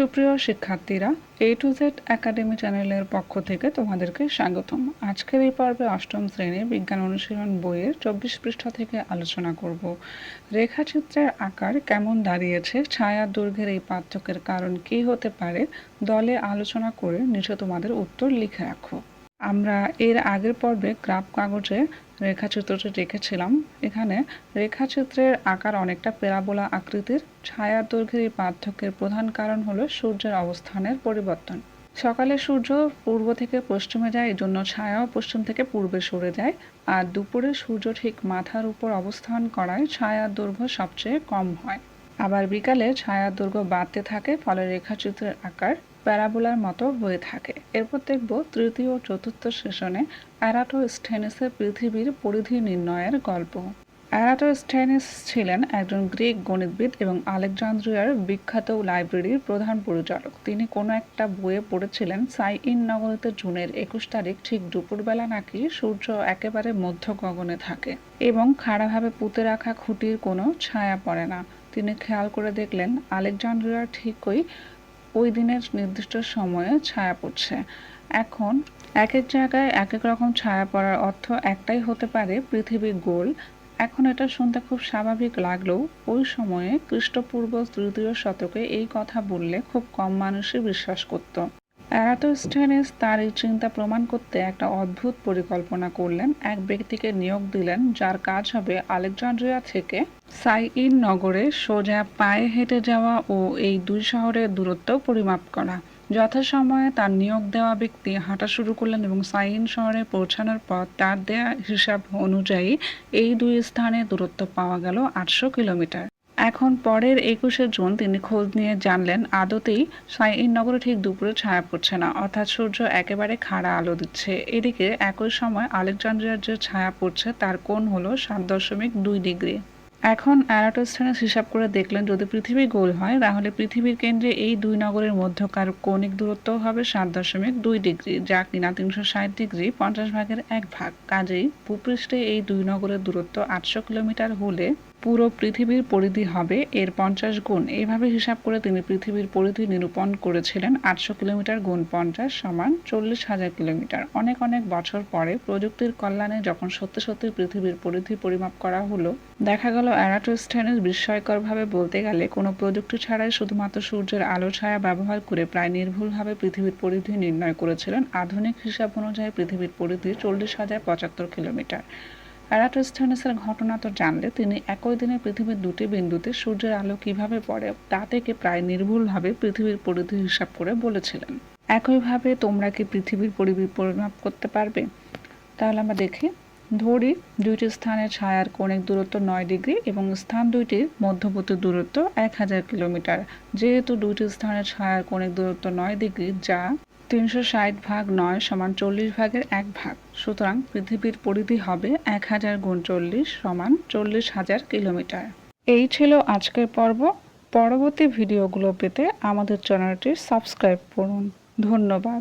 সুপ্রিয় শিক্ষার্থীরা এ to Z academy চ্যানেলের পক্ষ থেকে তোমাদেরকে স্বাগতম। আজকের এই পর্বে অষ্টম শ্রেণির বিজ্ঞান অনুশীলন বইয়ের চব্বিশ পৃষ্ঠা থেকে আলোচনা করব। রেখাচিত্রের আকার কেমন দাঁড়িয়েছে, ছায়া দৈর্ঘ্যের এই পার্থক্যের কারণ কি হতে পারে, দলে আলোচনা করে নিচে তোমাদের উত্তর লিখে রাখো। আমরা এর আগের পর্বে গ্রাফ কাগজে রেখাচিত্রটি রেখেছিলাম এখানে রেখাচিত্রের আকার অনেকটা প্যারাবোলা আকৃতির। ছায়া দৈর্ঘ্যের এই পার্থক্যের প্রধান কারণ হলো সূর্যের অবস্থানের পরিবর্তন। সকালে সূর্য পূর্ব থেকে পশ্চিমে যায় এই জন্য ছায়াও পশ্চিম থেকে পূর্বে সরে যায়। আর দুপুরে সূর্য ঠিক মাথার উপর অবস্থান করায় ছায়ার দৈর্ঘ্য সবচেয়ে কম হয়। আবার বিকালে ছায়ার দৈর্ঘ্য বাড়তে থাকে, ফলে রেখাচিত্রের আকার প্যারাবোলার মতো হয়ে থাকে। এরপর দেখব তৃতীয় ও চতুর্থ সেশনে অ্যারাটোস্টেনিসের পৃথিবীর পরিধি নির্ণয়ের গল্প। অ্যারাটোস্টেনিস ছিলেন একজন গ্রিক গণিতবিদ এবং আলেকজান্দ্রিয়ার বিখ্যাত লাইব্রেরির প্রধান পরিচালক। তিনি কোনো একটা বইয়ে পড়েছিলেন সাই ইন নগরীতে জুনের একুশ তারিখ ঠিক দুপুরবেলা নাকি সূর্য একেবারে মধ্য গগনে থাকে এবং খাড়াভাবে পুঁতে রাখা খুঁটির কোনো ছায়া পড়ে না। তিনি খেয়াল করে দেখলেন, আলেকজান্দ্রিয়ার ঠিকই ওই দিনের নির্দিষ্ট সময়ে ছায়া পড়ছে। এখন এক এক জায়গায় এক এক রকম ছায়া পড়ার অর্থ একটাই হতে পারে পৃথিবী গোল। এখন এটা শুনতে খুব স্বাভাবিক লাগলেও ওই সময়ে খ্রিস্টপূর্ব তৃতীয় শতকে এই কথা বললে খুব কম মানুষই বিশ্বাস করত। অ্যারাটোস্টেনিস তার এই চিন্তা প্রমাণ করতে একটা অদ্ভুত পরিকল্পনা করলেন এক ব্যক্তিকে নিয়োগ দিলেন, যার কাজ হবে আলেকজান্ড্রিয়া থেকে সাইইন নগরে সোজা পায়ে হেঁটে যাওয়া ও এই দুই শহরের দূরত্ব পরিমাপ করা। যথাসময়ে তার নিয়োগ দেওয়া ব্যক্তি হাঁটা শুরু করলেন এবং সাইন শহরে পৌঁছানোর পর তার দেয়া হিসাব অনুযায়ী এই দুই স্থানে দূরত্ব পাওয়া গেল আটশো কিলোমিটার। এখন পরের একুশে জুন তিনি খোঁজ নিয়ে জানলেন, আদতেই সাইন নগরে ঠিক দুপুরে ছায়া পড়ছে না, অর্থাৎ সূর্য একেবারে খাড়া আলো দিচ্ছে। এদিকে একই সময় আলেকজান্ড্রিয়ার যে ছায়া পড়ছে, তার কোণ হলো সাত দশমিক দুই ডিগ্রি। এখন অ্যারাটোস্টেনাস হিসাব করে দেখলেন, যদি পৃথিবী গোল হয়, তাহলে পৃথিবীর কেন্দ্রে এই দুই নগরের মধ্যকার কৌণিক দূরত্ব হবে সাত দশমিক দুই ডিগ্রি, যা কিনা তিনশো ষাট ডিগ্রি পঞ্চাশ ভাগের এক ভাগ। কাজেই ভূপৃষ্ঠে এই দুই নগরের দূরত্ব আটশো কিলোমিটার হলে পুরো পৃথিবীর পরিধি হবে এর পঞ্চাশ গুণ। এইভাবে হিসাব করে তিনি পৃথিবীর পরিধি নিরূপণ করেছিলেন আটশো কিলোমিটার গুণ পঞ্চাশ সমান চল্লিশ হাজার কিলোমিটার। অনেক অনেক বছর পরে প্রযুক্তির কল্যাণে যখন সত্যি সত্যি পৃথিবীর পরিধি পরিমাপ করা হলো, দেখা গেল অ্যারাটোস্টেনিস বিস্ময়করভাবে বলতে গেলে কোনো প্রযুক্তি ছাড়াই শুধুমাত্র সূর্যের আলো ছায়া ব্যবহার করে প্রায় নির্ভুলভাবে পৃথিবীর পরিধি নির্ণয় করেছিলেন। আধুনিক হিসাব অনুযায়ী পৃথিবীর পরিধি চল্লিশ হাজার পঁচাত্তর কিলোমিটার। অ্যারাটোস্টেনিসের ঘটনা তো জানলে তিনি একই দিনে পৃথিবীর দুটি বিন্দুতে সূর্যের আলো কীভাবে পড়ে তা থেকে প্রায় নির্ভুলভাবে পৃথিবীর পরিধি হিসাব করে বলেছিলেন। একইভাবে তোমরা কি পৃথিবীর পরিধি পরিমাপ করতে পারবে? তাহলে আমরা দেখি। ধরি, দুইটি স্থানের ছায়ার কোণিক দূরত্ব নয় ডিগ্রি এবং স্থান দুইটির মধ্যবর্তী দূরত্ব এক হাজার কিলোমিটার। যেহেতু দুইটি স্থানের ছায়ার কোণিক দূরত্ব নয় ডিগ্রি, যা তিনশো ষাট ভাগ নয় সমান চল্লিশ ভাগের এক ভাগ। সুতরাং পৃথিবীর পরিধি হবে এক হাজার গুণ চল্লিশ সমান চল্লিশ হাজার কিলোমিটার। এই ছিল আজকের পর্ব। পরবর্তী ভিডিওগুলো পেতে আমাদের চ্যানেলটি সাবস্ক্রাইব করুন। ধন্যবাদ।